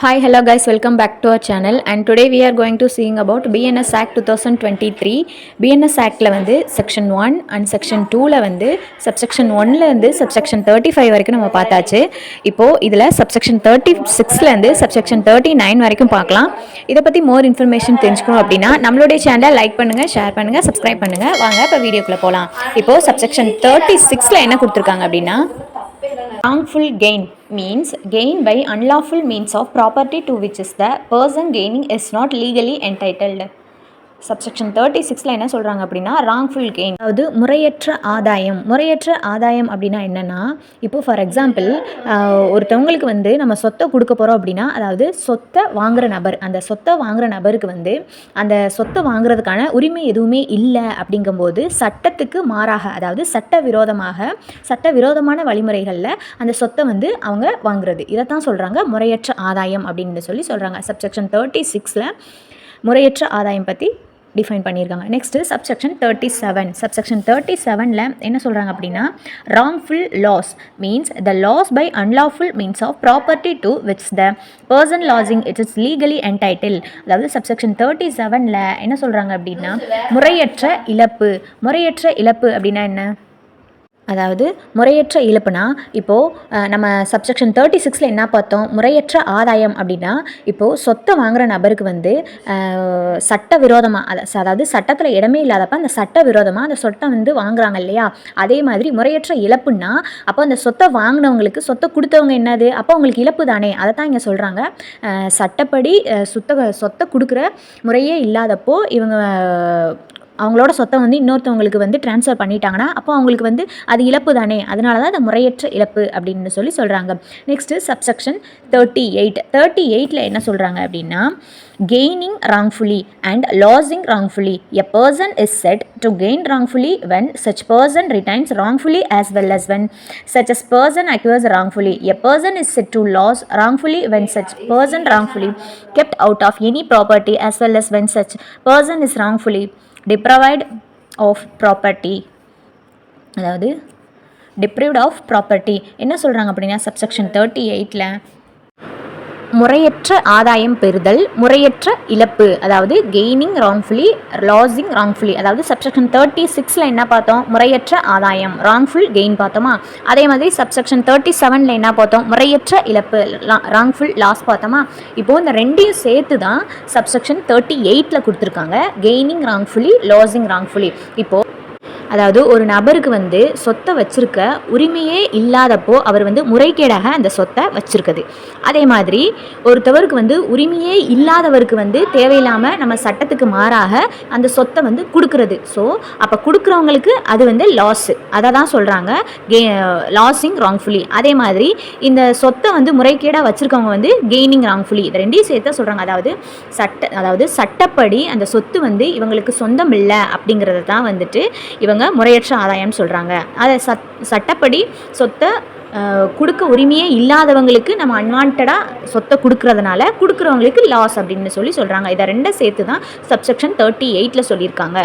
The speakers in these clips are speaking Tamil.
Hi hello Hi, hello guys, welcome back to our channel and going we are about BNS seeing two thousand twenty three BNS ஆக்டில் வந்து செக்ஷன் ஒன் அண்ட் செக்ஷன் டூவில் வந்து subsection ஒன்லேருந்து இருந்து தேர்ட்டி ஃபைவ் வரைக்கும் நம்ம பார்த்தாச்சு இப்போது இதில் subsection 36ல இருந்து தேர்ட்டி நைன் வரைக்கும் பார்க்கலாம் இதை பற்றி மோர் இன்ஃபர்மேஷன் தெரிஞ்சுக்கணும் அப்படின்னா நம்மளுடைய சேனலை லைக் பண்ணுங்கள் ஷேர் பண்ணுங்கள் சப்ஸ்கிரைப் பண்ணுங்கள் வாங்க இப்போ வீடியோக்குள்ளே போகலாம் இப்போது சப்செக்ஷன் தேர்ட்டி சிக்ஸில் என்ன கொடுத்துருக்காங்க அப்படின்னா harmful gain means gain by unlawful means of property to which is the person gaining is not legally entitled subsection thirty சிக்ஸில் என்ன சொல்கிறாங்க அப்படின்னா ராங்ஃபுல் கெயின் அதாவது முறையற்ற ஆதாயம். முறையற்ற ஆதாயம் அப்படின்னா என்னென்னா இப்போ ஃபார் எக்ஸாம்பிள் ஒருத்தவங்களுக்கு வந்து நம்ம சொத்தை கொடுக்க போகிறோம் அப்படின்னா அதாவது சொத்தை வாங்குற நபர் அந்த சொத்தை வாங்குற நபருக்கு வந்து அந்த சொத்தை வாங்குறதுக்கான உரிமை எதுவுமே இல்லை அப்படிங்கும்போது சட்டத்துக்கு மாறாக அதாவது சட்ட விரோதமாக சட்ட விரோதமான வழிமுறைகளில் அந்த சொத்தை வந்து அவங்க வாங்குறது. இதை தான் சொல்கிறாங்க முறையற்ற ஆதாயம் அப்படின்னு சொல்லி சொல்கிறாங்க சப்செக்ஷன் தேர்ட்டி சிக்ஸில் முறையற்ற ஆதாயம் பற்றி டிஃபைன் பண்ணியிருக்காங்க. Next subsection thirty seven subsection thirty செவனில் என்ன சொல்கிறாங்க அப்படின்னா wrongful loss means the loss by unlawful means of property to which the person losing it is legally entitle அதாவது சப்செக்ஷன் தேர்ட்டி செவனில் என்ன சொல்கிறாங்க அப்படின்னா முறையற்ற இழப்பு. முறையற்ற இழப்பு அப்படின்னா என்ன? அதாவது முறையற்ற இழப்புனா இப்போது நம்ம சப்செக்ஷன் தேர்ட்டி சிக்ஸில் என்ன பார்த்தோம்? முறையற்ற ஆதாயம் அப்படின்னா இப்போது சொத்தை வாங்குகிற நபருக்கு வந்து சட்ட விரோதமாக அதை அதாவது சட்டத்தில் இடமே இல்லாதப்ப அந்த சட்ட விரோதமாக அந்த சொத்தை வந்து வாங்குறாங்க இல்லையா? அதே மாதிரி முறையற்ற இழப்புன்னா அப்போ அந்த சொத்தை வாங்கினவங்களுக்கு சொத்தை கொடுத்தவங்க என்னது? அப்போ அவங்களுக்கு இழப்பு தானே? அதை தான் இங்கே சொல்கிறாங்க சட்டப்படி சுத்த சொத்தை கொடுக்குற முறையே இல்லாதப்போ இவங்க அவங்களோட சொத்தை வந்து இன்னொருத்தவங்களுக்கு வந்து ட்ரான்ஸ்ஃபர் பண்ணிட்டாங்கன்னா அப்போ அவங்களுக்கு வந்து அது இழப்பு தானே அதனால தான் அது முறையற்ற இழப்பு அப்படின்னு சொல்லி சொல்கிறாங்க next subsection thirty eight thirty எயிட்டில் என்ன சொல்கிறாங்க அப்படின்னா gaining wrongfully and losing wrongfully a person is said to gain wrongfully when such person retains wrongfully as well as when such as person acquires wrongfully a person is said to lose wrongfully when such person wrongfully kept out of any property as well as when such person is wrongfully deprived of property அதாவது டிப்ரிவ்ட் ஆஃப் ப்ராப்பர்ட்டி என்ன சொல்கிறாங்க அப்படின்னா சப்செக்ஷன் தேர்ட்டி எயிட்டில் முறையற்ற ஆதாயம் பெறுதல் முறையற்ற இழப்பு அதாவது கெய்னிங் ராங்ஃபுல்லி லாஸிங் ராங்ஃபுல்லி அதாவது சப்செக்ஷன் தேர்ட்டி சிக்ஸில் என்ன பார்த்தோம்? முறையற்ற ஆதாயம் ராங்ஃபுல் கெயின் பார்த்தோமா? அதே மாதிரி சப்செக்ஷன் தேர்ட்டி செவனில் என்ன பார்த்தோம்? முறையற்ற இழப்பு ராங்ஃபுல் லாஸ் பார்த்தோமா? இப்போது இந்த ரெண்டையும் சேர்த்து தான் சப்செக்ஷன் தேர்ட்டி எயிட்டில் கொடுத்துருக்காங்க. கெய்னிங் ராங்ஃபுல்லி லாஸிங் ராங்ஃபுல்லி இப்போது அதாவது ஒரு நபருக்கு வந்து சொத்தை வச்சிருக்க உரிமையே இல்லாதப்போ அவர் வந்து முறைகேடாக அந்த சொத்தை வச்சிருக்குது. அதே மாதிரி ஒருத்தவருக்கு வந்து உரிமையே இல்லாதவருக்கு வந்து தேவையில்லாமல் நம்ம சட்டத்துக்கு மாறாக அந்த சொத்தை வந்து கொடுக்கறது. ஸோ அப்போ கொடுக்குறவங்களுக்கு அது வந்து லாஸு அதை தான் சொல்கிறாங்க கே லாஸிங் ராங்ஃபுல்லி அதே மாதிரி இந்த சொத்தை வந்து முறைகேடாக வச்சுருக்கவங்க வந்து கெய்னிங் ராங்ஃபுல்லி இது ரெண்டையும் சேர்த்து சொல்கிறாங்க அதாவது சட்ட அதாவது சட்டப்படி அந்த சொத்து வந்து இவங்களுக்கு சொந்தம் இல்லை அப்படிங்கிறத தான் வந்துட்டு இவங்க முறையற்ற ஆதாயம்னு சொல்கிறாங்க அதை சட் சட்டப்படி சொத்தை கொடுக்க உரிமையே இல்லாதவங்களுக்கு நம்ம அன்வான்டாக சொத்தை கொடுக்கறதுனால கொடுக்குறவங்களுக்கு லாஸ் அப்படின்னு சொல்லி சொல்கிறாங்க இதை ரெண்டை சேர்த்து தான் சப்செக்ஷன் தேர்ட்டி எயிட்டில் சொல்லியிருக்காங்க.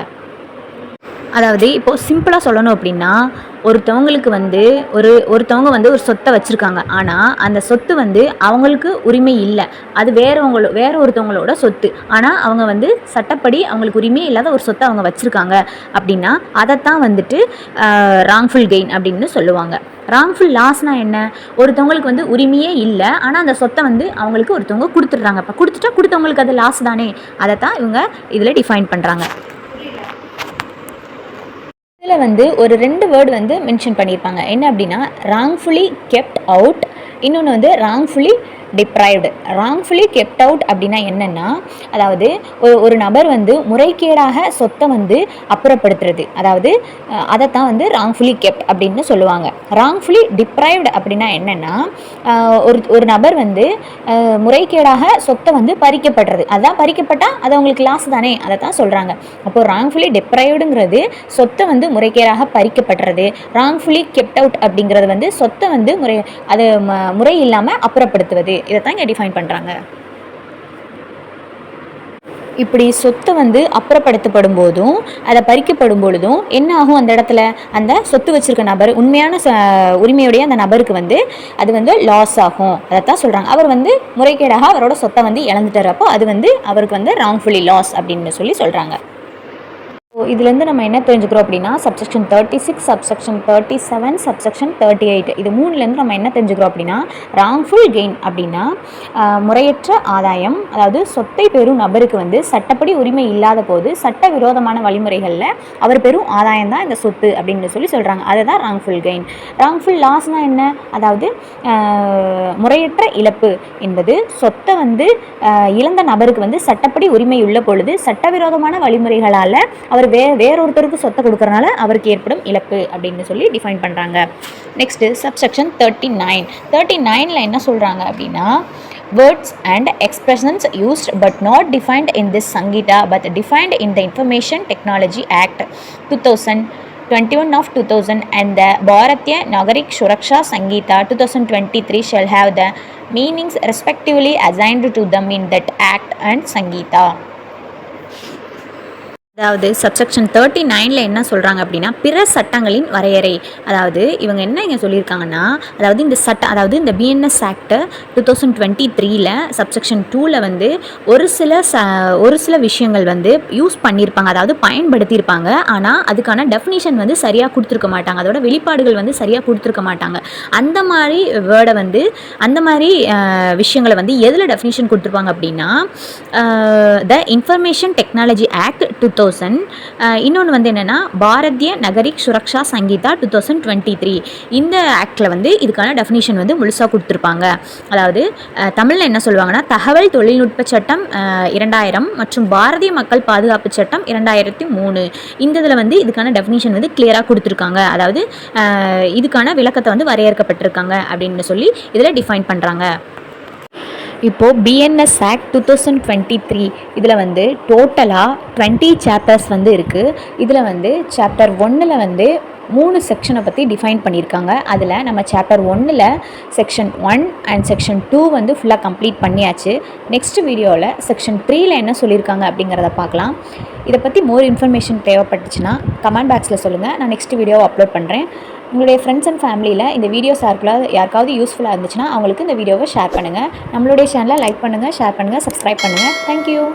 அதாவது இப்போது சிம்பிளாக சொல்லணும் அப்படின்னா ஒருத்தவங்களுக்கு வந்து ஒரு ஒருத்தவங்க வந்து ஒரு சொத்தை வச்சுருக்காங்க. ஆனால் அந்த சொத்து வந்து அவங்களுக்கு உரிமை இல்லை. அது வேறவங்களோ வேற ஒருத்தவங்களோட சொத்து. ஆனால் அவங்க வந்து சட்டப்படி அவங்களுக்கு உரிமை இல்லாத ஒரு சொத்தை அவங்க வச்சுருக்காங்க. அப்படின்னா அதைத்தான் வந்துட்டு ராங்ஃபுல் கெயின் அப்படின்னு சொல்லுவாங்க. ராங்ஃபுல் லாஸ்னால் என்ன? ஒருத்தவங்களுக்கு வந்து உரிமையே இல்லை. ஆனால் அந்த சொத்தை வந்து அவங்களுக்கு ஒருத்தவங்க கொடுத்துட்றாங்க. இப்போ கொடுத்துட்டா கொடுத்தவங்களுக்கு அது லாஸ் தானே? அதை தான் இவங்க இதில் டிஃபைன் பண்ணுறாங்க வந்து ஒரு ரெண்டு வேர்டு வந்து மென்ஷன் பண்ணியிருப்பாங்க. என்ன அப்படின்னா ராங்ஃபுல்லி கெப்ட் அவுட் இன்னொன்று வந்து wrongfully deprived wrongfully kept out அப்படின்னா என்னென்னா அதாவது ஒரு ஒரு நபர் வந்து முறைகேடாக சொத்தை வந்து அப்புறப்படுத்துறது. அதாவது அதை அதைத்தான் வந்து ராங்ஃபுல்லி கெப்ட் அப்படின்னு சொல்லுவாங்க. ராங்ஃபுல்லி டிப்ரைவ்டு அப்படின்னா என்னென்னா ஒரு ஒரு நபர் வந்து முறைகேடாக சொத்தை வந்து பறிக்கப்படுறது. அதான் பறிக்கப்பட்டால் அது அவங்களுக்கு லாஸ் தானே அதை தான் சொல்கிறாங்க அப்போது ராங்ஃபுல்லி டிப்ரைவ்டுங்கிறது சொத்தை வந்து முறைகேடாக பறிக்கப்படுறது ராங்ஃபுல்லி கெப்ட் அவுட் அப்படிங்கிறது வந்து சொத்தை வந்து முறை அது ம- முறை இல்லாமல் அப்புறப்படுத்துவது. இதை தான் இங்கே டிஃபைன் பண்ணுறாங்க இப்படி சொத்தை வந்து அப்புறப்படுத்தப்படும் போதும் அதை பறிக்கப்படும் பொழுதும் என்ன ஆகும் அந்த இடத்துல? அந்த சொத்து வச்சிருக்க நபர் உண்மையான ச உரிமையுடைய அந்த நபருக்கு வந்து அது வந்து லாஸ் ஆகும். அதைத்தான் சொல்கிறாங்க அவர் வந்து முறைகேடாக அவரோட சொத்தை வந்து இழந்துட்டார். அப்போ அது வந்து அவருக்கு வந்து ராங்ஃபுல்லி லாஸ் அப்படின்னு சொல்லி சொல்கிறாங்க இதுலேருந்து நம்ம என்ன தெரிஞ்சுக்கிறோம் அப்படின்னா subsection thirty six subsection thirty seven subsection thirty eight இது மூணுலேருந்து நம்ம என்ன தெரிஞ்சுக்கிறோம் அப்படின்னா ராங்ஃபுல் கெயின் அப்படின்னா முறையற்ற ஆதாயம் அதாவது சொத்தை பெறும் நபருக்கு வந்து சட்டப்படி உரிமை இல்லாத போது சட்டவிரோதமான வழிமுறைகளில் அவர் பெறும் ஆதாயம் தான் இந்த சொத்து அப்படின்னு சொல்லி சொல்கிறாங்க அதை தான் ராங்ஃபுல் கெயின் ராங்ஃபுல் லாஸ்னால் என்ன? அதாவது முறையற்ற இழப்பு என்பது சொத்தை வந்து இழந்த நபருக்கு வந்து சட்டப்படி உரிமை உள்ள பொழுது சட்டவிரோதமான வழிமுறைகளால் அவர் வே வேறொருத்தருக்கு சொத்தை கொடுக்கறனால அவருக்கு ஏற்படும் இழப்பு அப்படின்னு சொல்லி டிஃபைன் பண்ணுறாங்க next subsection thirty nine thirty நைனில் என்ன சொல்கிறாங்க அப்படின்னா words and expressions used but not defined in this Sanhita but defined in the Information Technology Act two thousand twenty one of two thousand and the Bharatiya Nagarik Suraksha Sanhita two thousand twenty three shall have the meanings respectively assigned to them in that Act and Sanhita அதாவது சப்செக்ஷன் தேர்ட்டி நைனில் என்ன சொல்கிறாங்க அப்படின்னா பிற சட்டங்களின் வரையறை. அதாவது இவங்க என்ன இங்கே சொல்லியிருக்காங்கன்னா அதாவது இந்த சட்டம் அதாவது இந்த BNS act two thousand twenty த்ரீல சப்செக்ஷன் டூவில் வந்து ஒரு சில ச ஒரு சில விஷயங்கள் வந்து யூஸ் பண்ணியிருப்பாங்க அதாவது பயன்படுத்தியிருப்பாங்க. ஆனால் அதுக்கான டெஃபினிஷன் வந்து சரியாக கொடுத்துருக்க மாட்டாங்க. அதோட வெளிப்பாடுகள் வந்து சரியாக கொடுத்துருக்க மாட்டாங்க. அந்த மாதிரி வேர்டை வந்து அந்த மாதிரி விஷயங்களை வந்து எதில் டெஃபினிஷன் கொடுத்துருப்பாங்க அப்படின்னா the Information Technology Act two thousand இன்னொன்று வந்து என்னென்னா Bharatiya Nagarik Suraksha Sanhita two thousand twenty three இந்த ஆக்டில் வந்து இதுக்கான டெஃபினேஷன் வந்து முழுசாக கொடுத்துருப்பாங்க. அதாவது தமிழில் என்ன சொல்லுவாங்கன்னா தகவல் தொழில்நுட்ப சட்டம் இரண்டாயிரம் மற்றும் பாரதிய மக்கள் பாதுகாப்பு சட்டம் இரண்டாயிரத்தி மூணு. இந்த இதில் வந்து இதுக்கான டெஃபினேஷன் வந்து கிளியராக கொடுத்துருக்காங்க. அதாவது இதுக்கான விளக்கத்தை வந்து வரையறுக்கப்பட்டிருக்காங்க அப்படின்னு சொல்லி இதில் டிஃபைன் பண்ணுறாங்க இப்போது BNS act two thousand twenty three இதில் வந்து டோட்டலாக டுவெண்ட்டி சாப்டர்ஸ் வந்து இருக்குது இதில் வந்து சாப்டர் ஒன்றில் வந்து மூணு செக்ஷனை பற்றி டிஃபைன் பண்ணியிருக்காங்க. அதில் நம்ம சாப்டர் ஒன்றில் section one and section two வந்து ஃபுல்லாக கம்ப்ளீட் பண்ணியாச்சு. நெக்ஸ்ட் வீடியோவில் செக்ஷன் த்ரீயில் என்ன சொல்லியிருக்காங்க அப்படிங்கிறத பார்க்கலாம். இதை பற்றி மோர் இன்ஃபர்மேஷன் தேவைப்பட்டுச்சுன்னா கமெண்ட் பாக்ஸில் சொல்லுங்கள் நான் நெக்ஸ்ட் வீடியோவை அப்லோட் பண்ணுறேன் உங்களுடைய ஃப்ரெண்ட்ஸ் அண்ட் ஃபேமிலியில் இந்த வீடியோ சார்க்குள்ள யாருக்காவது யூஸ்ஃபுல்லாக இருந்துச்சுன்னா அவங்களுக்கு இந்த வீடியோவை ஷேர் பண்ணுங்கள் நம்மளுடைய சேனலை லைக் பண்ணுங்கள் ஷேர் பண்ணுங்கள் சப்ஸ்கிரைப் பண்ணுங்கள் தேங்க்யூ